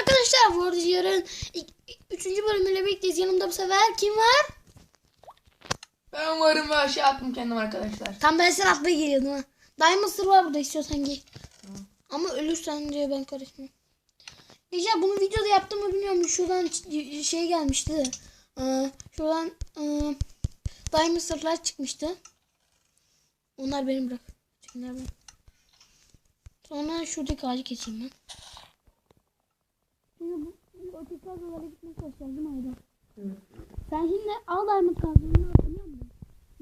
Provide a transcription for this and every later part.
arkadaşlar. Bu arada yarın ik- üçüncü bölümüyle birlikteyiz. Yanımda bu sefer kim var? Ben varım ve aşağı attım kendim arkadaşlar. Tam ben sen atmaya geliyordum ha. Diamond Sır var burada istiyorsan giy. Ama ölürsen diye ben karışmam. Gece bunu videoda yaptım mı bilmiyorum. Şuradan şey gelmişti. Ee, şuradan e, Diamond Sırlar çıkmıştı. Onlar benim bırak. Çekinler benim. Sonra şuradaki ağacı keseyim ben. Öteki adalara gitmeye çalışacağız değil mi Ayda? Sen şimdi al Diamond kazmanını al biliyor musun?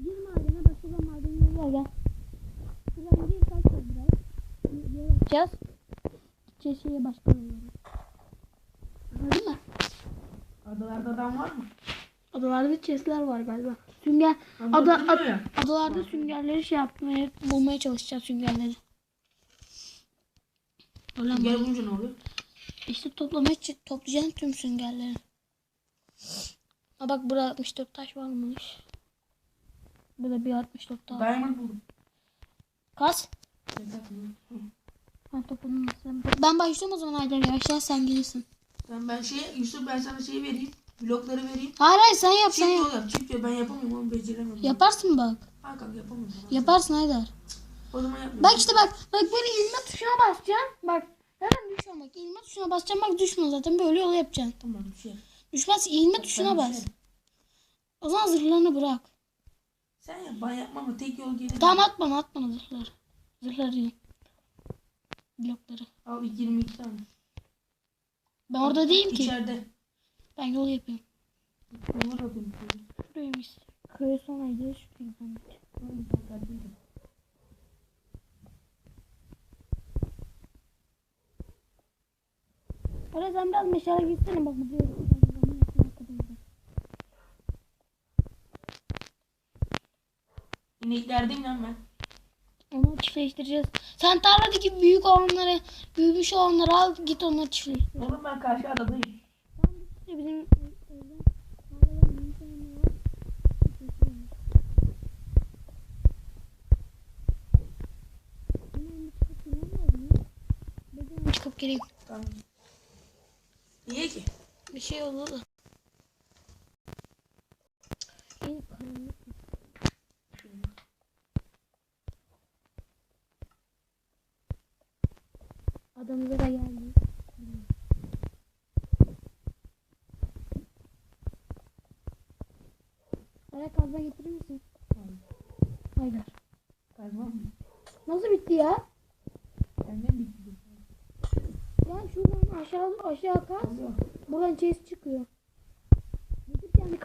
Gir madene başka madene gel gel. Şuradan bir kaç biraz. Bir bir yere yapacağız. Gideceğiz şeye başka bir yere. Anladın mı? Adalarda adam var mı? Adalarda chestler var galiba. Sünger. Ama Ada, ad- ya. adalarda süngerleri şey yapmaya, bulmaya çalışacağız süngerleri. Mi? bulunca ne oluyor? İşte toplamaya ç- toplayacağım tüm süngerleri. Ha bak burada 64 taş varmış. Burada bir 64 daha. var. Diamond buldum. Kas. Ben topunu nasıl? Ben başlıyorum o zaman Haydar yavaş sen gelirsin. Sen ben şey Yusuf ben sana şey vereyim. Blokları vereyim. Hayır hayır sen yap sen Çift yap. yol yap. Çift yol. Ben yapamıyorum onu beceremem. Yaparsın bak. Ha kanka yapamıyorum. Yaparsın Haydar. O zaman yapmıyorum. Bak işte bak. Bak böyle ilme tuşuna basacaksın. Bak. Zaten düşüyor bak. İlme tuşuna basacaksın bak düşmüyor zaten. Böyle yol yapacaksın. Tamam bir şey. Düşmez ilme tuşuna bas. düşerim. O zaman zırhlarını bırak. Sen yap ben yapmam tek yol gelir. Tamam at bana at bana zırhları. Zırhları değil. Blokları. Al 22 tane. Ben orada değilim ki. İçeride. Ben yol yapıyorum. Bunlar alayım. Şuraymış. Köye sonraydı. Şuraya gidelim. Oraya sen biraz meşale gitsene bak bu. İneklerdeyim lan ben. Onu çiftleştireceğiz. Sen tarladaki büyük olanları, büyümüş olanları al git onları çiftleştir. Oğlum ben karşı adadayım. İşte bizim evden tarladan büyük olanları al. çiftleştirelim. Hemen bir çıkıp gelmem lazım ya. Bekle, Çıkıp geleyim. Tamam. Niye ki? Bir şey oldu da. Da geldi. Bana kazma getirir misin? Haydar. Kazmam mı? Nasıl bitti ya? Senden bitti. Yani şuradan aşağı aşağı kaz. Oluyor. Buradan chest çıkıyor. Getir kendi.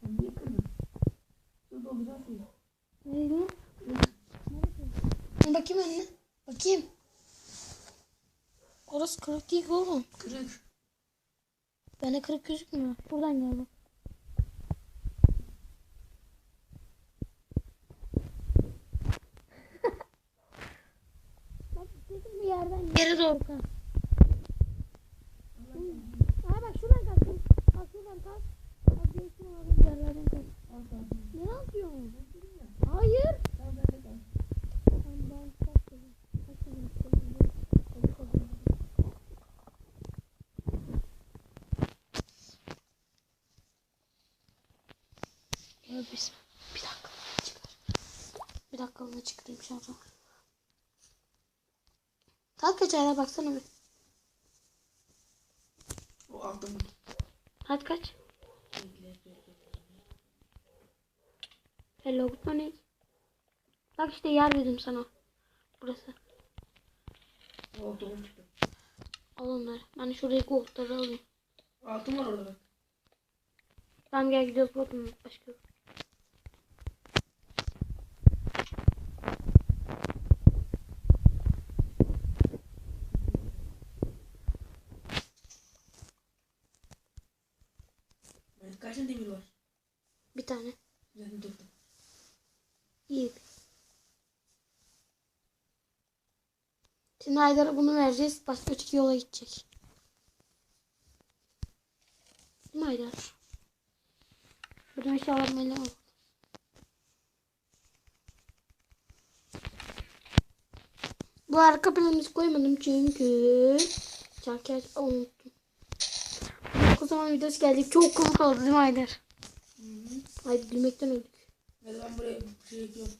Sen niye kırdın? Su dolacak suyu. Neydi? Bakayım önüne. Bakayım. Orası kırık değil oğlum. Kırık. Bana kırık gözükmüyor. Buradan gel bak. bak kesin bir yerden yere doğru kaz. Aa bak şuradan kaz. Bak şuradan kaz. Bak geçsin abi yerlerden kaz. Ne yapıyorsun? Hayır. Tamam ben de kal. Ben ben kaç dedim. Kaç dedim. Kaç dedim. Ya biz bir dakika çıkar. Bir Saat kaç ayda baksana bir. O altın. Saat kaç? Hello good morning. Bak işte yer dedim sana. Burası. Çıktı. Al onları. Ben şuraya goldları alayım. Altın var orada bak. Tamam gel gidiyoruz bakalım başka. yok. Evet, kaç tane demir var? Bir tane. Ben dur. İyi. Şimdi Haydar'a bunu vereceğiz. Başka öteki yola gidecek. Değil mi Haydar? eşyalar melek var. Bu arka planımızı koymadım çünkü Çarkı unuttum. O zaman videosu geldi. Çok komik oldu değil mi Aydar? Ay gülmekten öldük. Ben buraya şey ekliyorum.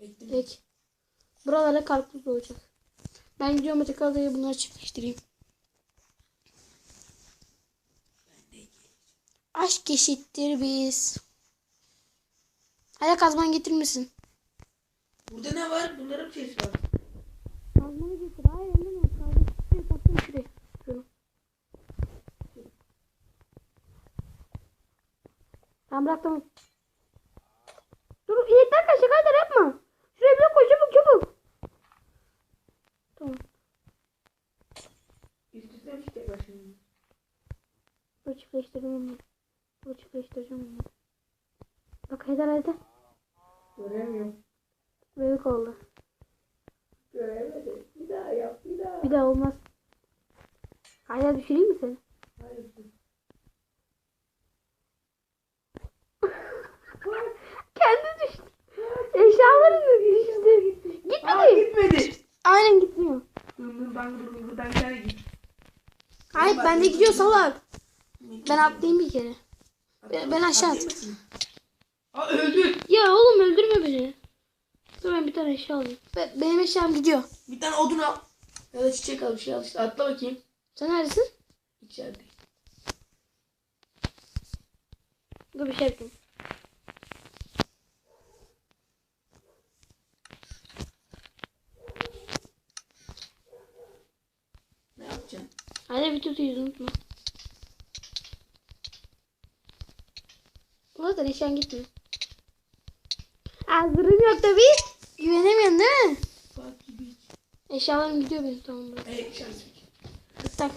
Ektim. Peki. Buralara karpuz olacak. Ben gidiyorum Atakal'da bunları çiftleştireyim. Aşk eşittir biz. Hadi kazman getirmesin. Burada ne var? Bunların şeysi var. Kazmanı getir. Hayır öyle mi? Kazmanı getir. Taktım şuraya. Şunu. Ben bıraktım. Dur inekler kaçacak Haydar yapma. Şuraya bir koy çabuk çabuk. Tamam. Üst üste mi çıkacak var şimdi? Onu. Dur çiftleştireceğim onu. Bak Haydar Haydar. Göremiyorum. Büyük oldu. Göremedim. Bir daha yap. Bir daha. Bir daha olmaz. Haydar düşüreyim mi seni? Hayır. Kendi düştü. Eşyaları düştü. Aa Gitmedi. gitmedi. Aynen gitmiyor. Ben dur buradan bir tane git. Hayır bende gidiyor salak. Ben atlayayım bir kere. Ben, ben aşağı at. Aa öldü. Ya oğlum öldürme beni. Dur ben bir tane eşya alayım. Be- benim eşyam gidiyor. Bir tane odun al. Ya da çiçek al bir şey al işte. Atla bakayım. Sen neredesin? İçeride. Dur bir şey yapayım. Ne yapacaksın? Hadi bir tutuyoruz unutma. Zaten eşyan gitmiyor. Hazırım yok tabii. Güvenemiyorsun değil mi? Bak gibi. Eşyalarım gidiyor benim tamam. Evet şans. Tak.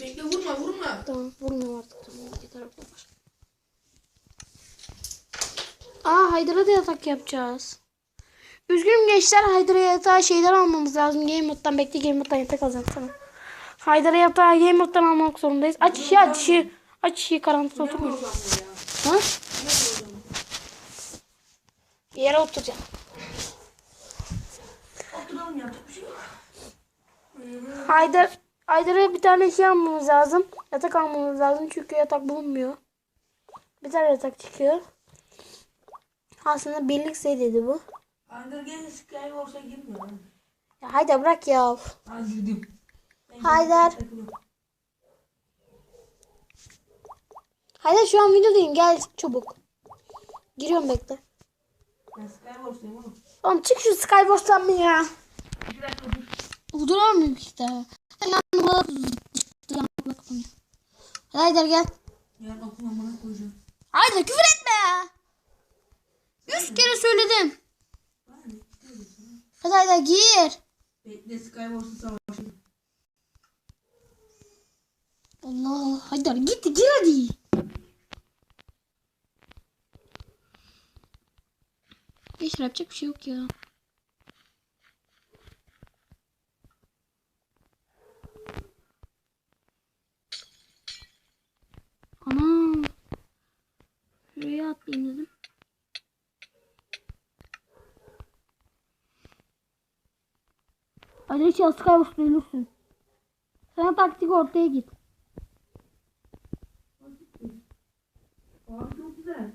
Bekle vurma vurma. Tamam vurmuyorum artık tamam. Yeter bu kadar. Aa Haydar'a da yatak yapacağız. Üzgünüm gençler Haydar'a yatağı şeyler almamız lazım. Game moddan bekle Game moddan yatak alacağım sana. Haydar'a yatağı Game moddan almak zorundayız. Aç ışığı aç ışığı. Aç ışığı karanlıkta ya? Ha? Bir yere oturacağım. Oturalım yapacak bir şey yok. Haydar Haydar'a bir tane şey almamız lazım. Yatak almamız lazım çünkü yatak bulunmuyor. Bir tane yatak çıkıyor. Aslında birlik seriydi bu. Hunger Games Skywars'a girmiyor. Ya Haydar bırak ya. Ha girdim. Haydar. Haydar şu an videodayım gel çabuk. Giriyorum bekle. Ben Skywars'tayım oğlum. Oğlum çık şu ya? Bir dur. Uydurar mıyım işte? Haydar gel. Yarın okul amına koyacağım. Haydar küfür etme ya. Yüz kere söyledim. Hadi Haydar gir. Bekle Skywars'ta savaşalım. Allah Haydar git gir hadi. Hiç yapacak bir şey yok ya. Ana. Şuraya atlayayım dedim. Hadi hiç Skywars ölürsün. Sen taktik ortaya git. Aa çok güzel.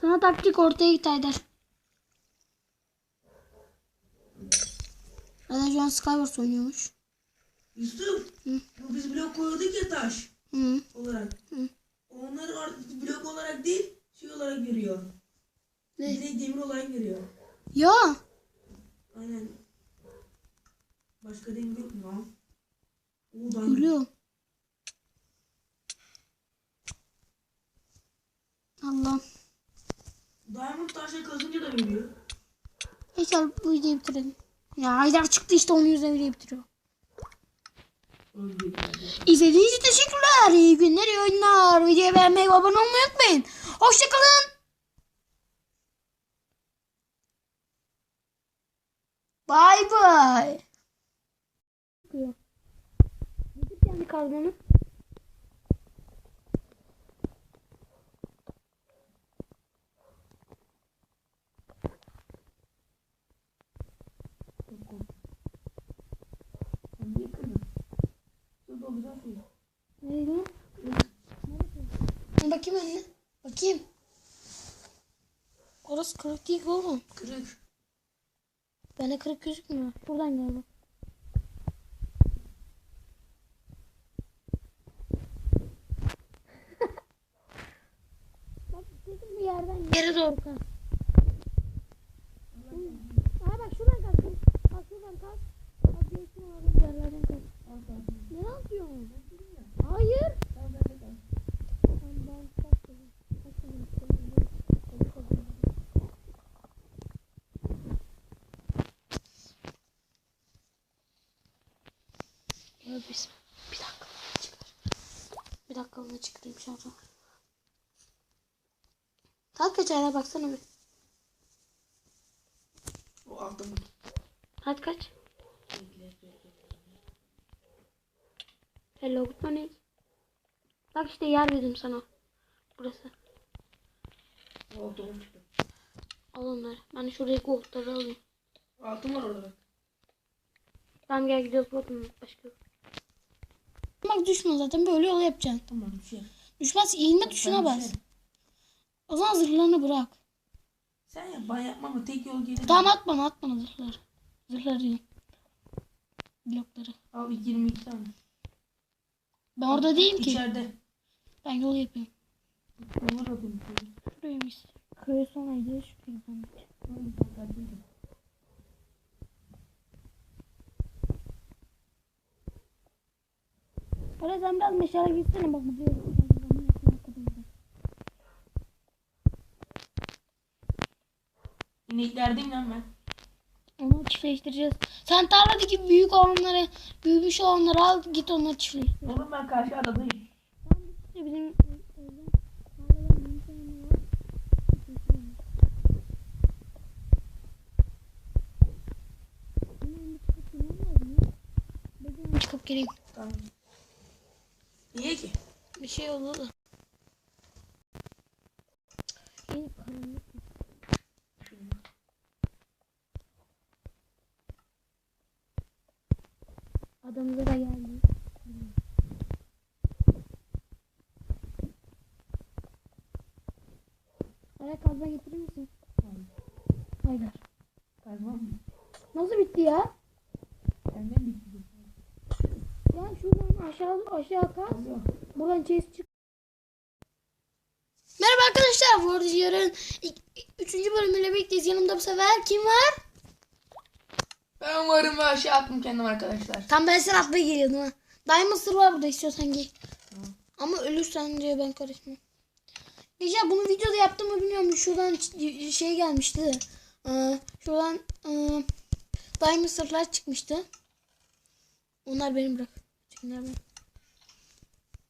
Sana taktik ortaya git Haydar. Haydar şu an Skywars oynuyormuş. Yusuf. Hı. Biz blok koyduk ya taş Hı. olarak. Hı. Onları artık blok olarak değil şey olarak görüyor. Ne? Direkt demir olarak görüyor. Ya. Aynen. Başka demir yok mu lan? Oo diamond. Görüyorum. Allah. Diamond taşla kazınca da veriyor. Neyse bu videoyu bitirelim. Ya Haydar çıktı işte onun yüzünden videoyu bitiriyor. İzlediğiniz için teşekkürler. İyi günler, iyi oyunlar. Videoyu beğenmeyi ve abone olmayı unutmayın. Hoşçakalın. Bye bye. Gidip kendi kazmanı. olacak mı? Ne lan? Bakayım anne. Bakayım. Orası kırık değil oğlum. Kırık. Bende kırık gözükmüyor. Buradan galiba. Bak dedim bir yerden yere doğru kalk. Bir dakika onu çıkarayım. Saat kaç hala baksana bir. O mı? Saat kaç? Hello good morning. Bak işte yer dedim sana. Burası. Çıktı? Al onları. Ben şuradaki goldları alayım. Altın var orada. Tamam gel gidiyoruz başka yok. Bak düşme zaten böyle yol yapacaksın. Tamam bir şey. Düşmez eğilme tuşuna bas. düşerim. O zaman zırhlarını bırak. Sen yap ben yapmam ama tek yol gelir. Tamam at bana at bana zırhları. Zırhları değil. Blokları. Al 22 tane. Ben orada değilim ki. İçeride. Ben yol yapıyorum. Onlar alayım. Şuraymış. Köye sonra gideriz şuraya gidelim. Oraya sen biraz meşale gitsene bak bu diyor. İneklerdeyim lan ben. Onu çiftleştireceğiz. Sen tarladaki büyük olanları, büyümüş olanları al git onları çiftleştir. Oğlum ben karşı adadayım. İşte bizim evden tarladan büyük olanları al. çiftleştirelim. Hemen bir çıkıp gelmem lazım ya. Bekle, Çıkıp geleyim. Tamam. Niye ki? Bir şey oldu. İyi karanlık. Adamıza da geldi. Ayak kazma getirir misin? Haydar. Kazmam mı? Nasıl bitti ya? Senden bitti. Ya şuradan aşağı aşağı kaz. Kazıyor. Buradan chase çık. Merhaba arkadaşlar. Bu arada yarın ik- üçüncü bölümüyle birlikteyiz. Yanımda bu sefer kim var? Ben varım ve aşağı attım kendim arkadaşlar. Tam ben sen atmaya geliyordum ha. Diamond Sır var burada istiyorsan giy. Tamam. Ama ölürsen diye ben karışmam. Gece bunu videoda yaptım mı bilmiyorum. Şuradan şey gelmişti. Ee, şuradan e, Diamond Sırlar çıkmıştı. Onlar benim bırak. Çekinler benim.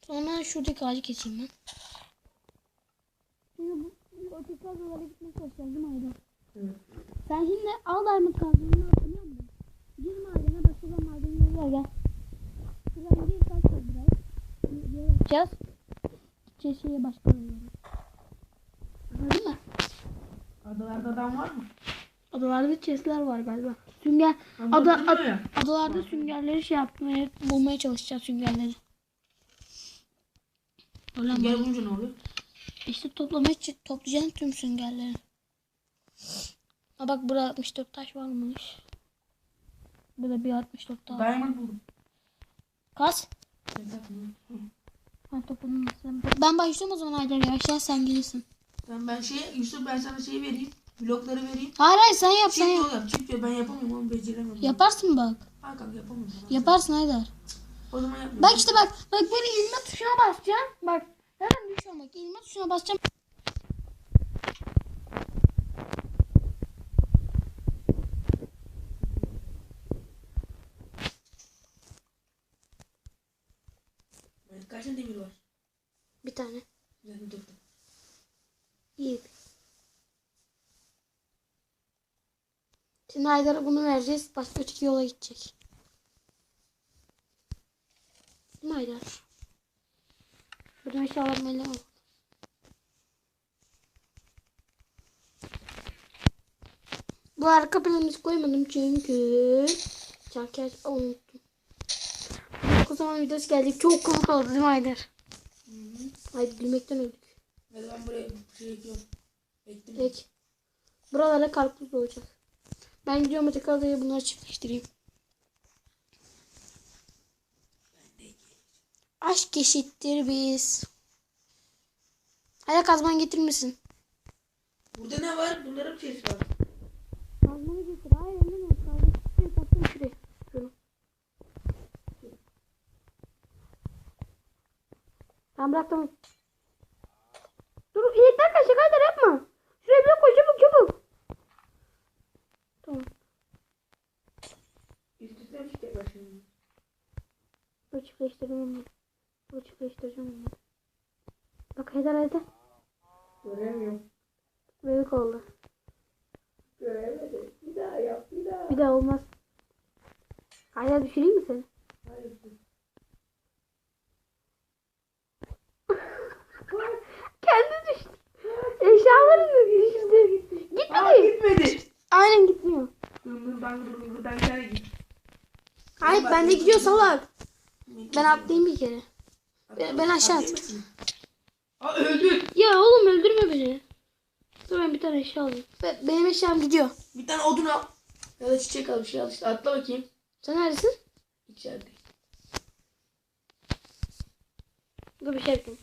Sonra şuradaki ağacı keseyim ben. Şimdi bu bu öteki adalara gitmeye çalışacağız değil mi Aydan? Evet. Sen şimdi al diamond kazmanı hatırlıyor musun? Gir madene bak şuradan maden yolu var gel. Şuradan gir kaç var biraz. Bir yere yapacağız. Gideceğiz şeye başka bir yere. Anladın mı? Adalarda adam var mı? Adalarda chestler var galiba. Sünger. Ada, ad- adalarda süngerleri şey yapmaya, bulmaya çalışacağız süngerleri. Öyle Gel bulunca ne oluyor? İşte toplamaya ç- toplayacaksın tüm süngerleri. Ha bak burada 64 taş varmış. Burada bir 64 daha. var. Diamond buldum. Kas. Mı? Hı. Ben. Ben başlıyorum o zaman Haydar yavaş sen gelirsin. Tamam ben şey Yusuf ben sana şey vereyim. Blokları vereyim. Hayır hayır sen yap sen Çift yap. yol yap. Çift yol ben yapamıyorum onu beceremem. Yaparsın bak. Ha kanka yapamıyorum. Yaparsın Haydar. O zaman yapmıyorum. Bak işte bak. Bak böyle ilme tuşuna basacağım. Bak. Hemen düşüyorum bak. İlme tuşuna basacağım. Kaç tane demir var? Bir tane. Zaten dur. İyi. Şimdi Haydar'a bunu vereceğiz. Başka öteki yola gidecek. Haydar? Burada inşallah melek var. Bu arka planı hiç koymadım çünkü Çarker unuttum. O zaman videosu geldi. Çok komik oldu değil mi Haydar? Haydi gülmekten öldük. Ben buraya şey ekliyorum. Ektim. Peki. Buralara karpuz doğacak. Ben gidiyorum öteki adaya bunları çiftleştireyim. Aşk eşittir biz. Ayak kazman getirmesin. Burada ne var? Bunların bir şeysi var. Kazmanı getir. Hayır öyle mi? Kazmanı getir. Taktım şuraya. Şunu. Tamam bıraktım. Dur inekler kaçacak Haydar yapma. Şuraya bir koy çabuk çabuk. Tamam. Üst üste mi çıkacaklar şimdi? Dur Dur çiftleştireceğim onu. Bak Haydar Haydar. Göremiyorum. Büyük oldu. Göremedim. Bir daha yap. Bir daha. Bir daha olmaz. Haydar düşüreyim mi seni? Hayır. Kendi düştü. Eşyaları düştü. Aa Gitmedi. gitmedi. Aynen gitmiyor. Buradan buradan buradan git. Hayır ben de gidiyor salak. Ben atlayayım bir kere. Ben- ben aşağı? Aa öldü. Ya oğlum öldürme beni. Dur ben bir tane eşya alayım. Be- benim eşyam gidiyor. Bir tane odun al. Ya da çiçek al bir şey al işte. Atla bakayım. Sen neredesin? İçeride. Dur bir şey yapayım.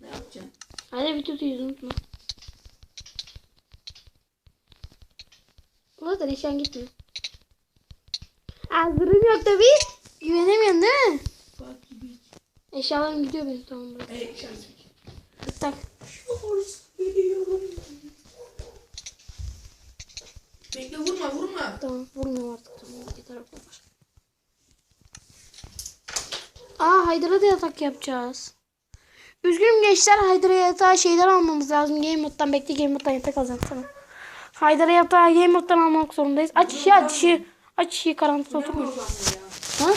Ne yapacaksın? Hadi bir tutuyoruz unutma. Zaten eşyan gitmiyor. Hazırım yok tabii. Güvenemiyorsun değil mi? Bak gibi. Eşyalarım gidiyor benim tamam bırak. Hey şans. Tak. Bekle vurma vurma. Tamam vurmuyorum artık tamam yeter o kadar. Aa Haydar'a da yatak yapacağız. Üzgünüm gençler Haydar'a yatağa şeyler almamız lazım. Game moddan bekle Game moddan yatak alacağım sana. Haydar'a yatağı Game moddan almak zorundayız. Aç işi aç işi. Aç işi karanlıkta ya? Ha?